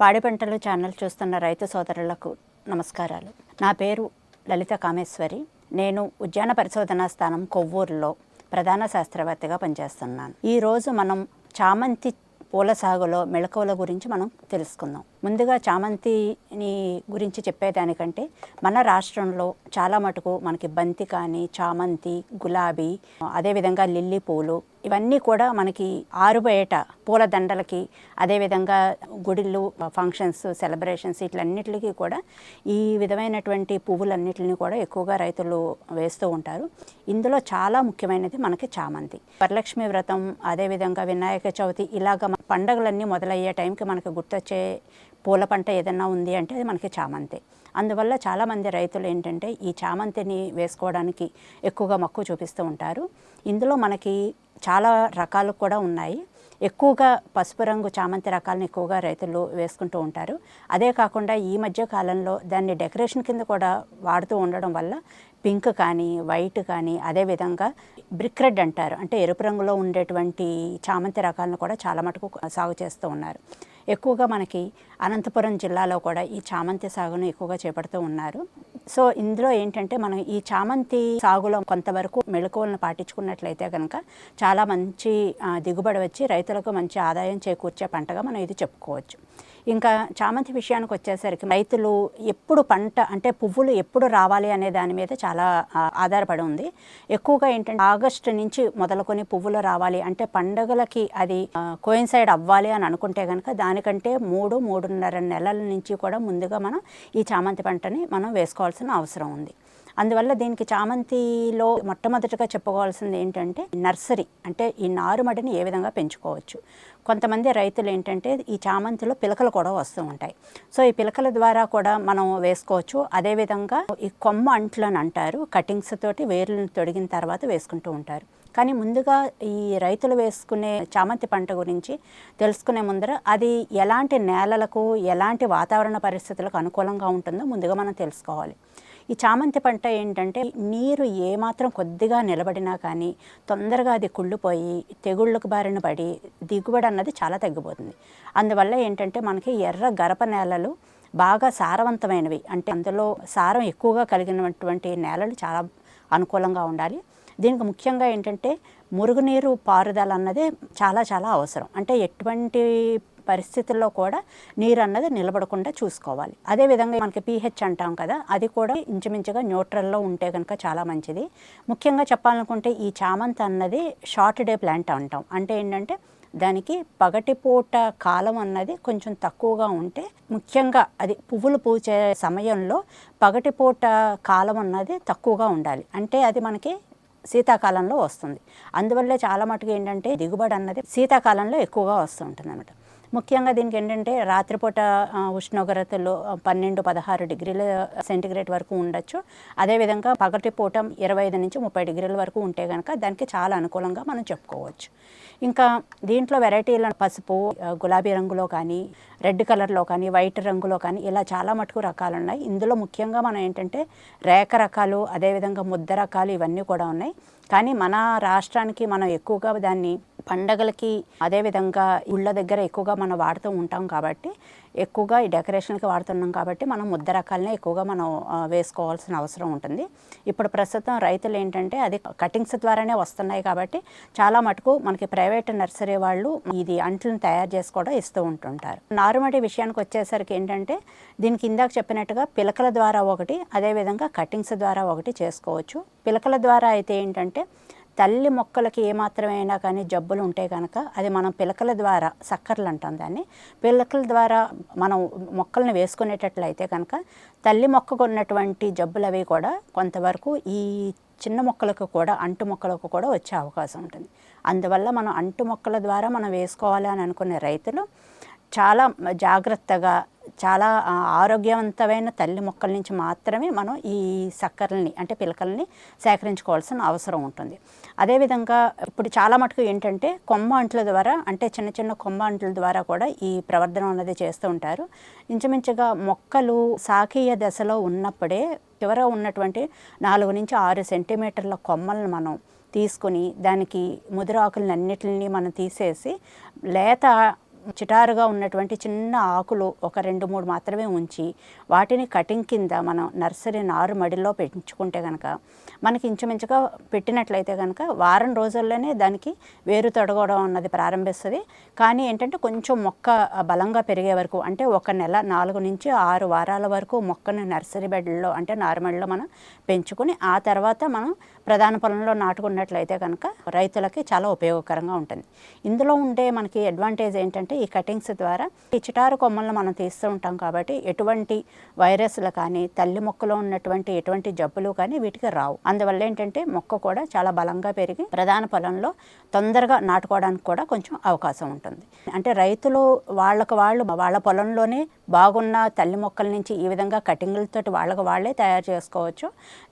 పాడి పంటలు ఛానల్ చూస్తున్న రైతు సోదరులకు నమస్కారాలు. నా పేరు లలిత కామేశ్వరి. నేను ఉద్యాన పరిశోధనా స్థానం కొవ్వూరులో ప్రధాన శాస్త్రవేత్తగా పనిచేస్తున్నాను. ఈరోజు మనం చామంతి పూల సాగులో మెళకువల గురించి మనం తెలుసుకుందాం. ముందుగా చామంతిని గురించి చెప్పేదానికంటే మన రాష్ట్రంలో చాలా మటుకు మనకి బంతి కానీ చామంతి గులాబీ అదేవిధంగా లిల్లీ పూలు ఇవన్నీ కూడా మనకి ఆరుబయట పూలదండలకి అదేవిధంగా గుడిలు ఫంక్షన్స్ సెలబ్రేషన్స్ ఇట్లన్నిటికీ కూడా ఈ విధమైనటువంటి పువ్వులన్నిటిని కూడా ఎక్కువగా రైతులు వేస్తూ ఉంటారు. ఇందులో చాలా ముఖ్యమైనది మనకి చామంతి. వరలక్ష్మి వ్రతం అదేవిధంగా వినాయక చవితి ఇలాగ పండగలన్నీ మొదలయ్యే టైంకి మనకు గుర్తొచ్చే పూల పంట ఏదన్నా ఉంది అంటే అది మనకి చామంతి. అందువల్ల చాలామంది రైతులు ఏంటంటే ఈ చామంతిని వేసుకోవడానికి ఎక్కువగా మక్కువ చూపిస్తూ ఉంటారు. ఇందులో మనకి చాలా రకాలు కూడా ఉన్నాయి. ఎక్కువగా పసుపు రంగు చామంతి రకాలను ఎక్కువగా రైతులు వేసుకుంటూ ఉంటారు. అదే కాకుండా ఈ మధ్య కాలంలో దాన్ని డెకరేషన్ కింద కూడా వాడుతూ ఉండడం వల్ల పింక్ కానీ వైట్ కానీ అదేవిధంగా బ్రిక్ రెడ్ అంటారు. అంటే ఎరుపు రంగులో ఉండేటువంటి చామంతి రకాలను కూడా చాలా మటుకు సాగు చేస్తూ ఉన్నారు. ఎక్కువగా మనకి అనంతపురం జిల్లాలో కూడా ఈ చామంతి సాగును ఎక్కువగా చేపడుతూ ఉన్నారు. సో ఇందులో ఏంటంటే మనం ఈ చామంతి సాగులో కొంతవరకు మెళకువలను పాటించుకున్నట్లయితే కనుక చాలా మంచి దిగుబడి వచ్చి రైతులకు మంచి ఆదాయం చేకూర్చే పంటగా మనం ఇది చెప్పుకోవచ్చు. ఇంకా చామంతి విషయానికి వచ్చేసరికి రైతులు ఎప్పుడు పంట అంటే పువ్వులు ఎప్పుడు రావాలి అనే దాని మీద చాలా ఆధారపడి ఉంది. ఎక్కువగా ఏంటంటే ఆగస్టు నుంచి మొదలుకొని పువ్వులు రావాలి అంటే పండగలకి అది కోయిన్సైడ్ అవ్వాలి అని అనుకుంటే కనుక దానికంటే మూడు మూడున్నర నెలల నుంచి కూడా ముందుగా మనం ఈ చామంతి పంటని మనం వేసుకోవాల్సిన అవసరం ఉంది. అందువల్ల దీనికి చామంతిలో మొట్టమొదటిగా చెప్పుకోవాల్సింది ఏంటంటే నర్సరీ అంటే ఈ నారుమడిని ఏ విధంగా పెంచుకోవచ్చు. కొంతమంది రైతులు ఏంటంటే ఈ చామంతిలో పిలకలు కూడా వస్తూ ఉంటాయి. సో ఈ పిలకల ద్వారా కూడా మనం వేసుకోవచ్చు. అదేవిధంగా ఈ కొమ్మ అంట్లు అని అంటారు. కటింగ్స్ తోటి వేర్లను తొడిగిన తర్వాత వేసుకుంటూ ఉంటారు. కానీ ముందుగా ఈ రైతులు వేసుకునే చామంతి పంట గురించి తెలుసుకునే ముందర అది ఎలాంటి నేలలకు ఎలాంటి వాతావరణ పరిస్థితులకు అనుకూలంగా ఉంటుందో ముందుగా మనం తెలుసుకోవాలి. ఈ చామంతి పంట ఏంటంటే నీరు ఏమాత్రం కొద్దిగా నిలబడినా కానీ తొందరగా అది కుళ్ళిపోయి తెగుళ్ళకు బారిన పడి దిగుబడి అన్నది చాలా తగ్గిపోతుంది. అందువల్ల ఏంటంటే మనకి ఎర్ర గరప నేలలు బాగా సారవంతమైనవి. అంటే అందులో సారం ఎక్కువగా కలిగినటువంటి నేలలు చాలా అనుకూలంగా ఉండాలి. దీనికి ముఖ్యంగా ఏంటంటే మురుగునీరు పారుదల అన్నది చాలా చాలా అవసరం. అంటే ఎటువంటి పరిస్థితుల్లో కూడా నీరు అన్నది నిలబడకుండా చూసుకోవాలి. అదేవిధంగా మనకి పీహెచ్ అంటాం కదా అది కూడా ఇంచుమించుగా న్యూట్రల్లో ఉంటే కనుక చాలా మంచిది. ముఖ్యంగా చెప్పాలనుకుంటే ఈ చామంతి అన్నది షార్ట్ డే ప్లాంట్ అంటాం. అంటే ఏంటంటే దానికి పగటిపూట కాలం అన్నది కొంచెం తక్కువగా ఉంటే ముఖ్యంగా అది పువ్వులు పూచే సమయంలో పగటిపూట కాలం అన్నది తక్కువగా ఉండాలి. అంటే అది మనకి శీతాకాలంలో వస్తుంది. అందువల్లే చాలా మటుకు ఏంటంటే దిగుబడి అన్నది శీతాకాలంలో ఎక్కువగా వస్తూ ఉంటుంది అనమాట ముఖ్యంగా దీనికి ఏంటంటే రాత్రిపూట ఉష్ణోగ్రతలు పన్నెండు పదహారు డిగ్రీల సెంటిగ్రేడ్ వరకు ఉండొచ్చు. అదేవిధంగా పగటిపూట ఇరవై ఐదు నుంచి ముప్పై డిగ్రీల వరకు ఉంటే కనుక దానికి చాలా అనుకూలంగా మనం చెప్పుకోవచ్చు. ఇంకా దీంట్లో వెరైటీల పసుపు గులాబీ రంగులో కానీ రెడ్ కలర్లో కానీ వైట్ రంగులో కానీ ఇలా చాలా మటుకు రకాలు ఉన్నాయి. ఇందులో ముఖ్యంగా మనం ఏంటంటే రేఖ రకాలు అదేవిధంగా ముద్ద రకాలు ఇవన్నీ కూడా ఉన్నాయి. కానీ మన రాష్ట్రానికి మనం ఎక్కువగా దాన్ని పండగలకి అదేవిధంగా ఇళ్ళ దగ్గర ఎక్కువగా మనం వాడుతూ ఉంటాం కాబట్టి ఎక్కువగా ఈ డెకరేషన్కి వాడుతున్నాం కాబట్టి మనం ముద్ద రకాలనే ఎక్కువగా మనం వేసుకోవాల్సిన అవసరం ఉంటుంది. ఇప్పుడు ప్రస్తుతం రైతులు ఏంటంటే అది కటింగ్స్ ద్వారానే వస్తున్నాయి కాబట్టి చాలా మటుకు మనకి ప్రైవేట్ నర్సరీ వాళ్ళు ఇది అంట్లను తయారు చేసి కూడా ఇస్తూ ఉంటుంటారు. నారుమడి విషయానికి వచ్చేసరికి ఏంటంటే దీనికి ఇందాక చెప్పినట్టుగా పిలకల ద్వారా ఒకటి అదేవిధంగా కటింగ్స్ ద్వారా ఒకటి చేసుకోవచ్చు. పిలకల ద్వారా అయితే ఏంటంటే తల్లి మొక్కలకి ఏమాత్రమైనా కానీ జబ్బులు ఉంటే కనుక అది మనం పిలకల ద్వారా సక్కర్లు అంటాం దాన్ని. పిలకల ద్వారా మనం మొక్కలను వేసుకునేటట్లయితే కనుక తల్లి మొక్కకు ఉన్నటువంటి జబ్బులు అవి కూడా కొంతవరకు ఈ చిన్న మొక్కలకు కూడా అంటు మొక్కలకు కూడా వచ్చే అవకాశం ఉంటుంది. అందువల్ల మనం అంటు మొక్కల ద్వారా మనం వేసుకోవాలి అని అనుకునే రైతులు చాలా జాగ్రత్తగా చాలా ఆరోగ్యవంతమైన తల్లి మొక్కల నుంచి మాత్రమే మనం ఈ సక్కర్లని అంటే పిలకల్ని సేకరించుకోవాల్సిన అవసరం ఉంటుంది. అదేవిధంగా ఇప్పుడు చాలా మటుకు ఏంటంటే కొమ్మ అంట్ల ద్వారా అంటే చిన్న చిన్న కొమ్మ అంట్ల ద్వారా కూడా ఈ ప్రవర్ధనం అనేది చేస్తూ ఉంటారు. ఇంచుమించుగా మొక్కలు సాకీయ దశలో ఉన్నప్పుడే చివర ఉన్నటువంటి నాలుగు నుంచి ఆరు సెంటీమీటర్ల కొమ్మలను మనం తీసుకుని దానికి ముదురు అన్నిటిని మనం తీసేసి లేత చిటారుగా ఉన్నటువంటి చిన్న ఆకులు ఒక రెండు మూడు మాత్రమే ఉంచి వాటిని కటింగ్ కింద మనం నర్సరీ నారు మడిలో పెంచుకుంటే కనుక మనకి ఇంచుమించుగా పెట్టినట్లయితే కనుక వారం రోజుల్లోనే దానికి వేరు తొడగడం అన్నది ప్రారంభిస్తుంది. కానీ ఏంటంటే కొంచెం మొక్క బలంగా పెరిగే వరకు అంటే ఒక నెల నాలుగు నుంచి ఆరు వారాల వరకు మొక్కను నర్సరీ బెడ్లో అంటే నార్మల్లో మనం పెంచుకుని ఆ తర్వాత మనం ప్రధాన పొలంలో నాటుకున్నట్లయితే కనుక రైతులకి చాలా ఉపయోగకరంగా ఉంటుంది. ఇందులో ఉండే మనకి అడ్వాంటేజ్ ఏంటంటే ఈ కటింగ్స్ ద్వారా ఈ చిటారు కొమ్మలను మనం తీస్తూ ఉంటాం కాబట్టి ఎటువంటి వైరస్లు కానీ తల్లి మొక్కలో ఉన్నటువంటి ఎటువంటి జబ్బులు కానీ వీటికి రావు. అందువల్ల ఏంటంటే మొక్క కూడా చాలా బలంగా పెరిగి ప్రధాన పొలంలో తొందరగా నాటుకోవడానికి కూడా కొంచెం అవకాశం ఉంటుంది. అంటే రైతులు వాళ్ళకు వాళ్ళు వాళ్ళ పొలంలోనే బాగున్న తల్లి మొక్కల నుంచి ఈ విధంగా కటింగ్లతోటి వాళ్ళకు వాళ్ళే తయారు చేసుకోవచ్చు.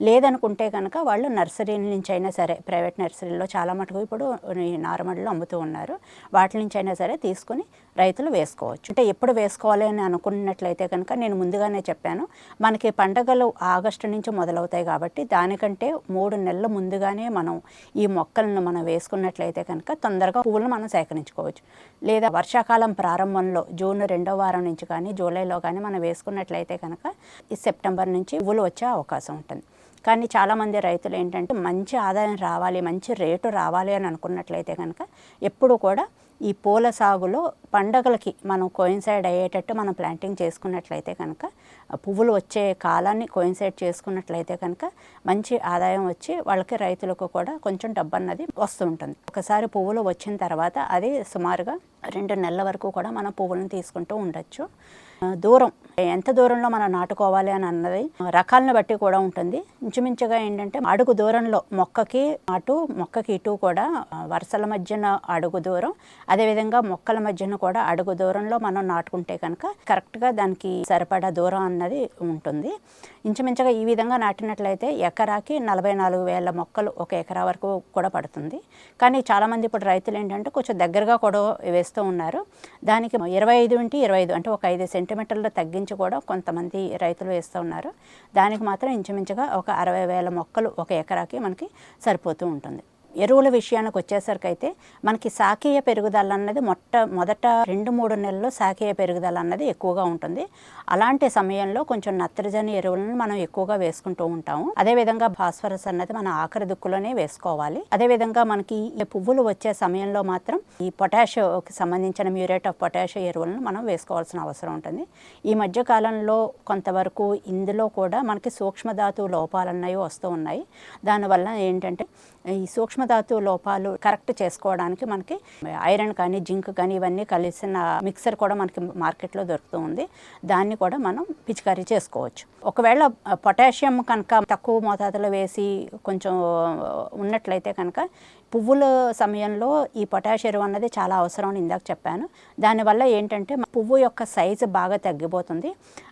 లేదనుకుంటే కనుక వాళ్ళు నర్సరీ నుంచి అయినా సరే ప్రైవేట్ నర్సరీలో చాలా మటుకు ఇప్పుడు ఈ నారుమడిలో అమ్ముతూ ఉన్నారు. వాటి నుంచి అయినా సరే తీసుకుని రైతులు వేసుకోవచ్చు. అంటే ఎప్పుడు వేసుకోవాలి అని అనుకున్నట్లయితే కనుక నేను ముందుగానే చెప్పాను మనకి పండగలు ఆగస్టు నుంచి మొదలవుతాయి కాబట్టి దానికంటే మూడు నెలల ముందుగానే మనం ఈ మొక్కలను మనం వేసుకున్నట్లయితే కనుక తొందరగా పువ్వులను మనం సేకరించుకోవచ్చు. లేదా వర్షాకాలం ప్రారంభంలో జూన్ రెండో వారం నుంచి కానీ జూలైలో కానీ మనం వేసుకున్నట్లయితే కనుక ఈ సెప్టెంబర్ నుంచి పువ్వులు వచ్చే అవకాశం ఉంటుంది. కానీ చాలామంది రైతులు ఏంటంటే మంచి ఆదాయం రావాలి మంచి రేటు రావాలి అని అనుకున్నట్లయితే కనుక ఎప్పుడు కూడా ఈ పూల సాగులో పండగలకి మనం కోయిన్సైడ్ అయ్యేటట్టు మనం ప్లాంటింగ్ చేసుకున్నట్లయితే కనుక పువ్వులు వచ్చే కాలాన్ని కోయిన్సైడ్ చేసుకున్నట్లయితే కనుక మంచి ఆదాయం వచ్చి వాళ్ళకి రైతులకు కూడా కొంచెం డబ్బు అన్నది వస్తుంటుంది. ఒకసారి పువ్వులు వచ్చిన తర్వాత అది సుమారుగా రెండు నెలల వరకు కూడా మనం పువ్వులను తీసుకుంటూ ఉండొచ్చు. దూరం ఎంత దూరంలో మనం నాటుకోవాలి అని అన్నది రకాలను బట్టి కూడా ఉంటుంది. ఇంచుమించుగా ఏంటంటే అడుగు దూరంలో మొక్కకి అటు మొక్కకి ఇటు కూడా వరుసల మధ్యన అడుగు దూరం అదేవిధంగా మొక్కల మధ్యన కూడా అడుగు దూరంలో మనం నాటుకుంటే కనుక కరెక్ట్గా దానికి సరిపడా దూరం అన్నది ఉంటుంది. ఇంచుమించుగా ఈ విధంగా నాటినట్లయితే ఎకరాకి నలభై నాలుగు వేల మొక్కలు ఒక ఎకరా వరకు కూడా పడుతుంది. కానీ చాలామంది ఇప్పుడు రైతులు ఏంటంటే కొంచెం దగ్గరగా కూడా వేస్తూ ఉన్నారు. దానికి ఇరవై ఐదు ఇంటి ఇరవై ఐదు అంటే ఒక ఐదు సెంటీమీటర్లు తగ్గించి కూడా కొంతమంది రైతులు వేస్తూ ఉన్నారు. దానికి మాత్రం ఇంచుమించుగా ఒక అరవై వేల మొక్కలు ఒక ఎకరాకి మనకి సరిపోతూ ఉంటుంది. ఎరువుల విషయానికి వచ్చేసరికి అయితే మనకి సాకీయ పెరుగుదల అన్నది మొట్ట మొదట రెండు మూడు నెలల్లో సాకీయ పెరుగుదల అన్నది ఎక్కువగా ఉంటుంది. అలాంటి సమయంలో కొంచెం నత్రజని ఎరువులను మనం ఎక్కువగా వేసుకుంటూ ఉంటాము. అదేవిధంగా భాస్వరస్ అన్నది మన ఆఖరి దుక్కులోనే వేసుకోవాలి. అదేవిధంగా మనకి ఈ పువ్వులు వచ్చే సమయంలో మాత్రం ఈ పొటాషియోకి సంబంధించిన మ్యూరేట్ ఆఫ్ పొటాషియో ఎరువులను మనం వేసుకోవాల్సిన అవసరం ఉంటుంది. ఈ మధ్య కాలంలో కొంతవరకు ఇందులో కూడా మనకి సూక్ష్మధాతు లోపాలన్నవి వస్తూ ఉన్నాయి. దానివల్ల ఏంటంటే ఈ సూక్ష్మధాతు లోపాలు కరెక్ట్ చేసుకోవడానికి మనకి ఐరన్ కానీ జింక్ కానీ ఇవన్నీ కలిసిన మిక్సర్ కూడా మనకి మార్కెట్లో దొరుకుతూ ఉంది. దాన్ని కూడా మనం పిచికారీ చేసుకోవచ్చు. ఒకవేళ పొటాషియం కనుక తక్కువ మోతాదులో వేసి కొంచెం ఉన్నట్లయితే కనుక పువ్వుల సమయంలో ఈ పొటాష్ ఎరువు అన్నది చాలా అవసరం అని ఇందాక చెప్పాను. దానివల్ల ఏంటంటే పువ్వు యొక్క సైజు బాగా తగ్గిపోతుంది.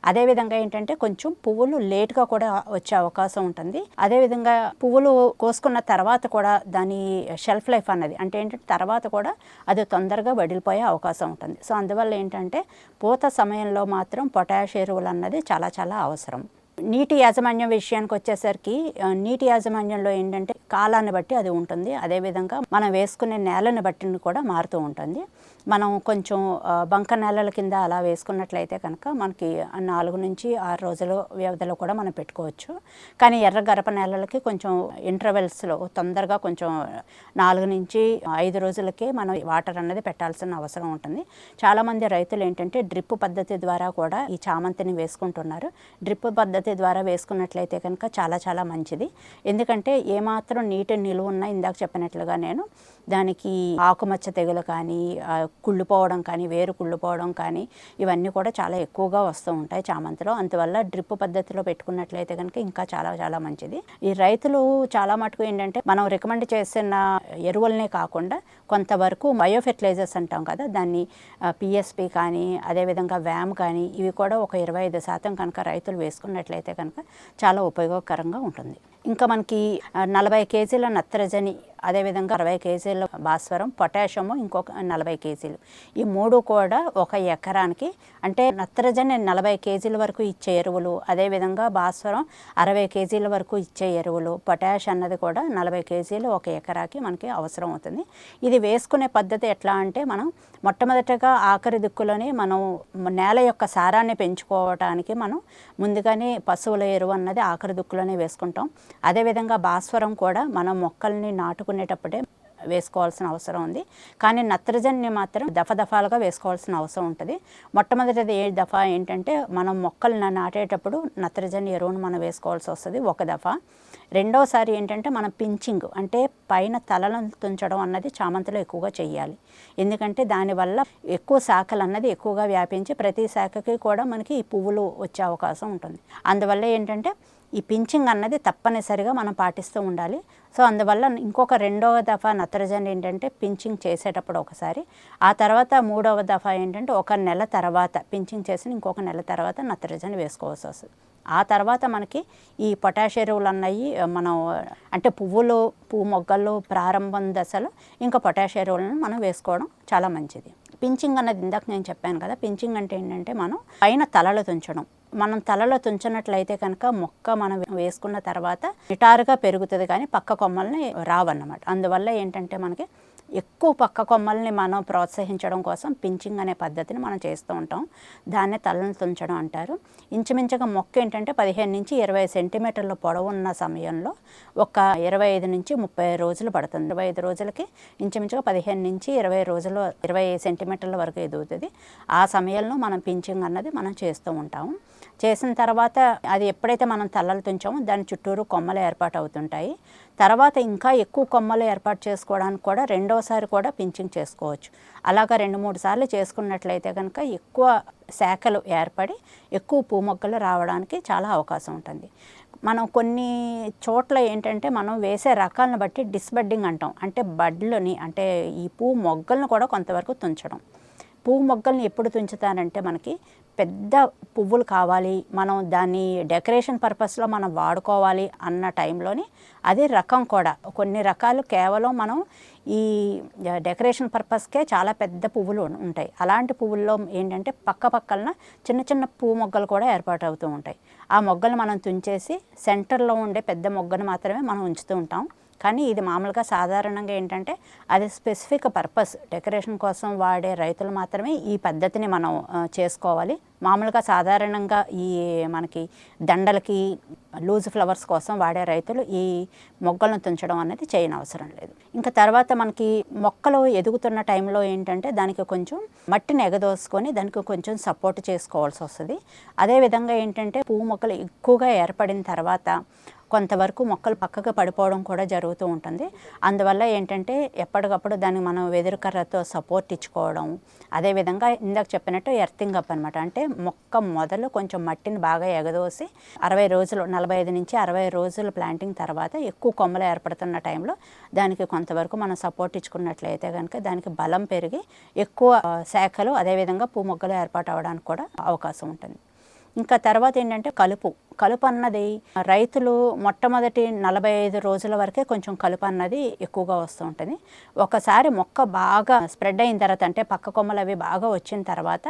అదేవిధంగా ఏంటంటే కొంచెం పువ్వులు లేట్గా కూడా వచ్చే అవకాశం ఉంటుంది. అదేవిధంగా పువ్వులు కోసుకున్న తర్వాత కూడా దాని షెల్ఫ్ లైఫ్ అన్నది అంటే ఏంటంటే తర్వాత కూడా అది తొందరగా వడిలిపోయే అవకాశం ఉంటుంది. సో అందువల్ల ఏంటంటే పూత సమయంలో మాత్రం పొటాష్ ఎరువులు అన్నది చాలా చాలా అవసరం. నీటి యాజమాన్యం విషయానికి వచ్చేసరికి నీటి యాజమాన్యంలో ఏంటంటే కాలాన్ని బట్టి అది ఉంటుంది. అదేవిధంగా మనం వేసుకునే నేలను బట్టి కూడా మారుతూ ఉంటుంది. మనం కొంచెం బంక నేలల కింద అలా వేసుకున్నట్లయితే కనుక మనకి నాలుగు నుంచి ఆరు రోజుల వ్యవధిలో కూడా మనం పెట్టుకోవచ్చు. కానీ ఎర్ర గరప నేలలకి కొంచెం ఇంటర్వెల్స్లో తొందరగా కొంచెం నాలుగు నుంచి ఐదు రోజులకే మనం వాటర్ అనేది పెట్టాల్సిన అవసరం ఉంటుంది. చాలామంది రైతులు ఏంటంటే డ్రిప్ పద్ధతి ద్వారా కూడా ఈ చామంతిని వేసుకుంటున్నారు. డ్రిప్ పద్ధతి ద్వారా వేసుకున్నట్లయితే కనుక చాలా చాలా మంచిది. ఎందుకంటే ఏమాత్రం నీటి నిలువ ఉన్నా ఇందాక చెప్పినట్లుగా నేను దానికి ఆకుమచ్చ తెగులు కానీ కుళ్ళిపోవడం కానీ వేరు కుళ్ళిపోవడం కానీ ఇవన్నీ కూడా చాలా ఎక్కువగా వస్తూ ఉంటాయి చామంతిలో. అందువల్ల డ్రిప్ పద్ధతిలో పెట్టుకున్నట్లయితే కనుక ఇంకా చాలా చాలా మంచిది. ఈ రైతులు చాలా మటుకు ఏంటంటే మనం రికమెండ్ చేసిన ఎరువులనే కాకుండా కొంతవరకు బయో ఫెర్టిలైజర్స్ అంటాం కదా దాన్ని పిఎస్పి కానీ అదేవిధంగా వ్యామ్ కానీ ఇవి కూడా ఒక ఇరవై ఐదు శాతం కనుక రైతులు వేసుకున్నట్లయితే కనుక చాలా ఉపయోగకరంగా ఉంటుంది. ఇంకా మనకి నలభై కేజీల నత్రజని అదేవిధంగా అరవై కేజీల భాస్వరం పొటాషియము ఇంకొక నలభై కేజీలు. ఈ మూడు కూడా ఒక ఎకరానికి అంటే నత్రజని నలభై కేజీల వరకు ఇచ్చే ఎరువులు అదేవిధంగా భాస్వరం అరవై కేజీల వరకు ఇచ్చే ఎరువులు పొటాష్ అన్నది కూడా నలభై కేజీలు ఒక ఎకరాకి మనకి అవసరం అవుతుంది. ఇది వేసుకునే పద్ధతి ఎట్లా అంటే మనం మొట్టమొదటగా ఆఖరి దిక్కులోనే మనం నేల యొక్క సారాన్ని పెంచుకోవటానికి మనం ముందుగానే పశువుల ఎరువు అన్నది ఆఖరి దిక్కులోనే వేసుకుంటాం. అదేవిధంగా భాస్వరం కూడా మనం మొక్కల్ని వేసుకునేటప్పుడే వేసుకోవాల్సిన అవసరం ఉంది. కానీ నత్రజనిని మాత్రం దఫ దఫాలుగా వేసుకోవాల్సిన అవసరం ఉంటుంది. మొట్టమొదటిది ఏ దఫా ఏంటంటే మనం మొక్కలను నాటేటప్పుడు నత్రజని ఎరువును మనం వేసుకోవాల్సి వస్తుంది ఒక దఫా. రెండోసారి ఏంటంటే మనం పించింగ్ అంటే పైన తలను తుంచడం అన్నది చామంతిలో ఎక్కువగా చేయాలి ఎందుకంటే దానివల్ల ఎక్కువ శాఖలు అన్నది ఎక్కువగా వ్యాపించి ప్రతి శాఖకి కూడా మనకి ఈ పువ్వులు వచ్చే అవకాశం ఉంటుంది. అందువల్ల ఏంటంటే ఈ పించింగ్ అన్నది తప్పనిసరిగా మనం పాటిస్తూ ఉండాలి. సో అందువల్ల ఇంకొక రెండవ దఫా నత్రజని ఏంటంటే పించింగ్ చేసేటప్పుడు ఒకసారి. ఆ తర్వాత మూడవ దఫా ఏంటంటే ఒక నెల తర్వాత పించింగ్ చేసిన ఇంకొక నెల తర్వాత నత్రజని వేసుకోవాల్సి వస్తుంది. ఆ తర్వాత మనకి ఈ పొటాష్ ఎరువులు అన్నవి మనం అంటే పువ్వులు పువ్వు మొగ్గలు ప్రారంభం దశలో ఇంకా పొటాష్ ఎరువులను మనం వేసుకోవడం చాలా మంచిది. పించింగ్ అన్నది ఇందాక నేను చెప్పాను కదా పించింగ్ అంటే ఏంటంటే మనం పైన తలలు తుంచడం. మనం తలలో తుంచినట్లయితే కనుక మొక్క మనం వేసుకున్న తర్వాత నిటారుగా పెరుగుతుంది కానీ పక్క కొమ్మల్ని రావన్నమాట. అందువల్ల ఏంటంటే మనకి ఎక్కువ పక్క కొమ్మల్ని మనం ప్రోత్సహించడం కోసం పించింగ్ అనే పద్ధతిని మనం చేస్తూ ఉంటాం. దాన్నే తలను తుంచడం అంటారు. ఇంచుమించుగా మొక్క ఏంటంటే పదిహేను నుంచి ఇరవై సెంటీమీటర్ల పొడవు ఉన్న సమయంలో ఒక ఇరవై ఐదు నుంచి ముప్పై రోజులు పడుతుంది. ఇరవై ఐదు రోజులకి ఇంచుమించుగా పదిహేను నుంచి ఇరవై రోజులు ఇరవై సెంటీమీటర్ల వరకు ఎదుగుతుంది. ఆ సమయంలో మనం పించింగ్ అన్నది మనం చేస్తూ ఉంటాము. చేసిన తర్వాత అది ఎప్పుడైతే మనం తల్లలు తుంచామో దాని చుట్టూరు కొమ్మలు ఏర్పాటు అవుతుంటాయి తర్వాత ఇంకా ఎక్కువ కొమ్మలు ఏర్పాటు చేసుకోవడానికి కూడా రెండోసారి కూడా పించింగ్ చేసుకోవచ్చు. అలాగా రెండు మూడు సార్లు చేసుకున్నట్లయితే కనుక ఎక్కువ శాఖలు ఏర్పడి ఎక్కువ పూ మొక్కలు రావడానికి చాలా అవకాశం ఉంటుంది. మనం కొన్ని చోట్ల ఏంటంటే మనం వేసే రకాలను బట్టి డిస్బడ్డింగ్ అంటాం. అంటే బడ్లని అంటే ఈ పూ మొగ్గలను కూడా కొంతవరకు తుంచడం. పువ్వు మొగ్గల్ని ఎప్పుడు తుంచుతారంటే మనకి పెద్ద పువ్వులు కావాలి మనం దాన్ని డెకరేషన్ పర్పస్లో మనం వాడుకోవాలి అన్న టైంలోని అదే రకం కూడా. కొన్ని రకాలు కేవలం మనం ఈ డెకరేషన్ పర్పస్కే చాలా పెద్ద పువ్వులు ఉంటాయి. అలాంటి పువ్వుల్లో ఏంటంటే పక్క పక్కన చిన్న చిన్న పువ్వు మొగ్గలు కూడా ఏర్పాటు అవుతూ ఉంటాయి. ఆ మొగ్గలు మనం తుంచేసి సెంటర్లో ఉండే పెద్ద మొగ్గను మాత్రమే మనం ఉంచుతూ ఉంటాం. కానీ ఇది మామూలుగా సాధారణంగా ఏంటంటే అది స్పెసిఫిక్ పర్పస్ డెకరేషన్ కోసం వాడే రైతులు మాత్రమే ఈ పద్ధతిని మనం చేసుకోవాలి. మామూలుగా సాధారణంగా ఈ మనకి దండలకి లూజ్ ఫ్లవర్స్ కోసం వాడే రైతులు ఈ మొగ్గలను తుంచడం అనేది చేయని అవసరం లేదు. ఇంకా తర్వాత మనకి మొక్కలు ఎదుగుతున్న టైంలో ఏంటంటే దానికి కొంచెం మట్టిని ఎగదోసుకొని దానికి కొంచెం సపోర్ట్ చేసుకోవాల్సి వస్తుంది. అదేవిధంగా ఏంటంటే పువ్వు మొక్కలు ఎక్కువగా ఏర్పడిన తర్వాత కొంతవరకు మొక్కలు పక్కకు పడిపోవడం కూడా జరుగుతూ ఉంటుంది. అందువల్ల ఏంటంటే ఎప్పటికప్పుడు దాన్ని మనం వెదురు కర్రతో సపోర్ట్ ఇచ్చుకోవడం అదేవిధంగా ఇందాక చెప్పినట్టు ఎర్తింగ్ అప్ అనమాట అంటే మొక్క మొదలు కొంచెం మట్టిని బాగా ఎగదోసి అరవై రోజులు నలభై ఐదు నుంచి అరవై రోజులు ప్లాంటింగ్ తర్వాత ఎక్కువ కొమ్మలు ఏర్పడుతున్న టైంలో దానికి కొంతవరకు మనం సపోర్ట్ ఇచ్చుకున్నట్లయితే కనుక దానికి బలం పెరిగి ఎక్కువ శాఖలు అదేవిధంగా పూ మొగ్గలు ఏర్పాటు అవ్వడానికి కూడా అవకాశం ఉంటుంది. ఇంకా తర్వాత ఏంటంటే కలుపు. కలుపు అన్నది రైతులు మొట్టమొదటి నలభై ఐదు రోజుల వరకే కొంచెం కలుపు అన్నది ఎక్కువగా వస్తూ ఉంటుంది. ఒకసారి మొక్క బాగా స్ప్రెడ్ అయిన తర్వాత అంటే పక్క కొమ్మలు అవి బాగా వచ్చిన తర్వాత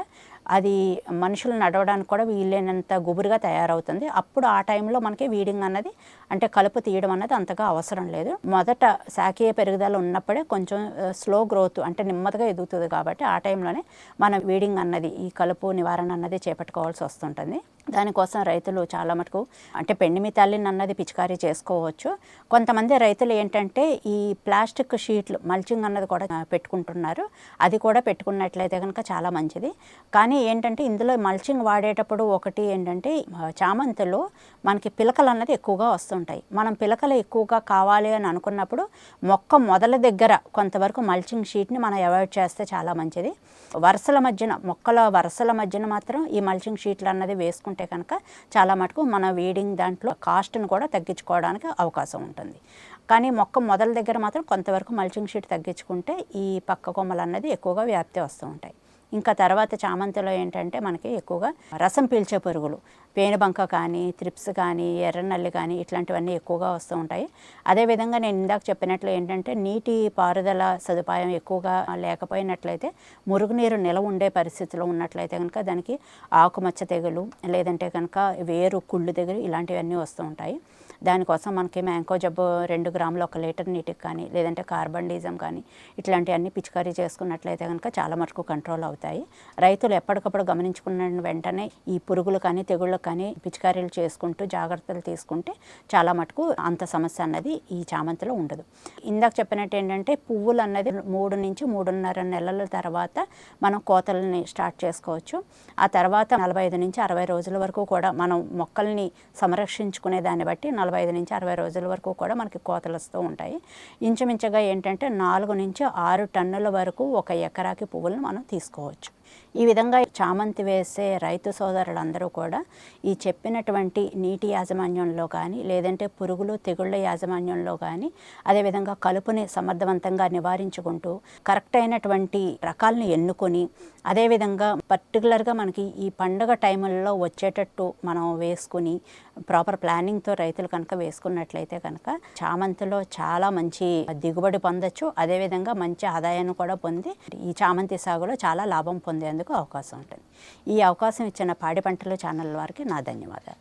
అది మనుషులు నడవడానికి కూడా వీలైనంత గుబురుగా తయారవుతుంది. అప్పుడు ఆ టైంలో మనకి వీడింగ్ అన్నది అంటే కలుపు తీయడం అన్నది అంతగా అవసరం లేదు. మొదట శాఖీయ పెరుగుదల ఉన్నప్పుడే కొంచెం స్లో గ్రోత్ అంటే నెమ్మదిగా ఎదుగుతుంది కాబట్టి ఆ టైంలోనే మనం వీడింగ్ అన్నది ఈ కలుపు నివారణ అన్నది చేపట్టుకోవాల్సి వస్తుంటుంది. దానికోసం రైతులు చాలా మటుకు అంటే పెండిమి తల్లిని అన్నది పిచికారీ చేసుకోవచ్చు. కొంతమంది రైతులు ఏంటంటే ఈ ప్లాస్టిక్ షీట్లు మల్చింగ్ అన్నది కూడా పెట్టుకుంటున్నారు. అది కూడా పెట్టుకున్నట్లయితే కనుక చాలా మంచిది. కానీ ఏంటంటే ఇందులో మల్చింగ్ వాడేటప్పుడు ఒకటి ఏంటంటే చామంతిలో మనకి పిలకలు అన్నది ఎక్కువగా వస్తుంటాయి. మనం పిలకలు ఎక్కువగా కావాలి అని అనుకున్నప్పుడు మొక్క మొదల దగ్గర కొంతవరకు మల్చింగ్ షీట్ని మనం అవాయిడ్ చేస్తే చాలా మంచిది. వరుసల మధ్యన మొక్కల వరుసల మధ్యన మాత్రం ఈ మల్చింగ్ షీట్లు అన్నది వేసుకుంటే కనుక చాలా మటుకు మన వీడింగ్ దాంట్లో కాస్ట్ని కూడా తగ్గించుకోవడానికి అవకాశం ఉంటుంది. కానీ మొక్క మొదల దగ్గర మాత్రం కొంతవరకు మల్చింగ్ షీట్ తగ్గించుకుంటే ఈ పక్క కొమ్మలు అన్నది ఎక్కువగా వ్యాప్తి వస్తూ ఉంటాయి. ఇంకా తర్వాత చామంతిలో ఏంటంటే మనకి ఎక్కువగా రసం పీల్చే పురుగులు పేనుబంక కానీ త్రిప్స్ కానీ ఎర్రనల్లి కానీ ఇట్లాంటివన్నీ ఎక్కువగా వస్తూ ఉంటాయి. అదేవిధంగా నేను ఇందాక చెప్పినట్లు ఏంటంటే నీటి పారుదల సదుపాయం ఎక్కువగా లేకపోయినట్లయితే మురుగునీరు నిలవ ఉండే పరిస్థితిలో ఉన్నట్లయితే కనుక దానికి ఆకుమచ్చ తెగులు లేదంటే కనుక వేరు కుళ్ళు తెగులు ఇలాంటివన్నీ వస్తూ ఉంటాయి. దానికోసం మనకి మ్యాంకో జబ్బు రెండు గ్రాములు ఒక లీటర్ నీటికి కానీ లేదంటే కార్బన్ డీజం కానీ ఇట్లాంటివన్నీ పిచికారీ చేసుకున్నట్లయితే కనుక చాలా మటుకు కంట్రోల్ అవుతాయి. రైతులు ఎప్పటికప్పుడు గమనించుకున్న వెంటనే ఈ పురుగులు కానీ తెగుళ్ళు కానీ పిచికారీలు చేసుకుంటూ జాగ్రత్తలు తీసుకుంటే చాలా మటుకు అంత సమస్య అన్నది ఈ చామంతిలో ఉండదు. ఇందాక చెప్పినట్టు ఏంటంటే పువ్వులు అన్నది మూడు నుంచి మూడున్నర నెలల తర్వాత మనం కోతలని స్టార్ట్ చేసుకోవచ్చు. ఆ తర్వాత నలభై ఐదు నుంచి అరవై రోజుల వరకు కూడా మనం మొక్కల్ని సంరక్షించుకునే దాన్ని బట్టి నలభై ఐదు నుంచి అరవై రోజుల వరకు కూడా మనకి కోతలు వస్తూ ఉంటాయి. ఇంచుమించుగా ఏంటంటే నాలుగు నుంచి ఆరు టన్నుల వరకు ఒక ఎకరాకి పువ్వులను మనం తీసుకోవచ్చు. ఈ విధంగా చామంతి వేసే రైతు సోదరులందరూ కూడా ఈ చెప్పినటువంటి నీటి యాజమాన్యంలో కానీ లేదంటే పురుగులు తెగుళ్ళ యాజమాన్యంలో కానీ అదేవిధంగా కలుపుని సమర్థవంతంగా నివారించుకుంటూ కరెక్ట్ అయినటువంటి రకాలను ఎన్నుకొని అదేవిధంగా పర్టికులర్గా మనకి ఈ పండుగ టైముల్లో వచ్చేటట్టు మనం వేసుకుని ప్రాపర్ ప్లానింగ్తో రైతులు కనుక వేసుకున్నట్లయితే కనుక చామంతిలో చాలా మంచి దిగుబడి పొందొచ్చు. అదేవిధంగా మంచి ఆదాయాన్ని కూడా పొంది ఈ చామంతి సాగులో చాలా లాభం పొందేందుకు అవకాశం ఉంటుంది. ఈ అవకాశం ఇచ్చిన పాడి పంటలు ఛానల్ వారికి నా ధన్యవాదాలు.